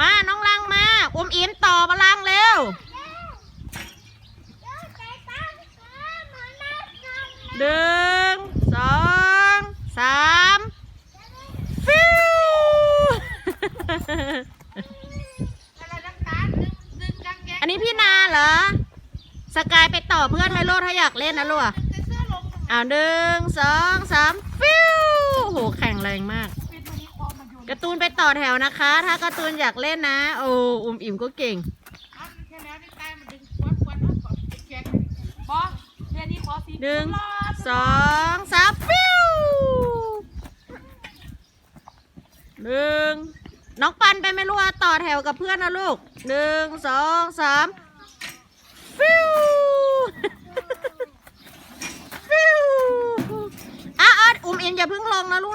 มาน้อุ้มอิมต่อพลังเร็ว หนึ่งสองสามฟิวอันนี้พี่นาเหรอ สกายไปต่อเพื่อนไหมลูกถ้าอยากเล่นนะลูกอ่าหนึ่งสองสามฟิวโหแข่งแรงมาก การ์ตูนไปต่อแถวนะคะ ถ้าการ์ตูนอยากเล่นนะ โอ้อุ้มอิ่มก็เก่งหนึ่งสองสามฟิวหนึ่งน้องปันไปไม่รู้ว่าต่อแถวกับเพื่อนนะลูกหนึ่งสองสามฟิวฟิวอะอะอุ้มอิมอย่าเพิ่งลงนะลูก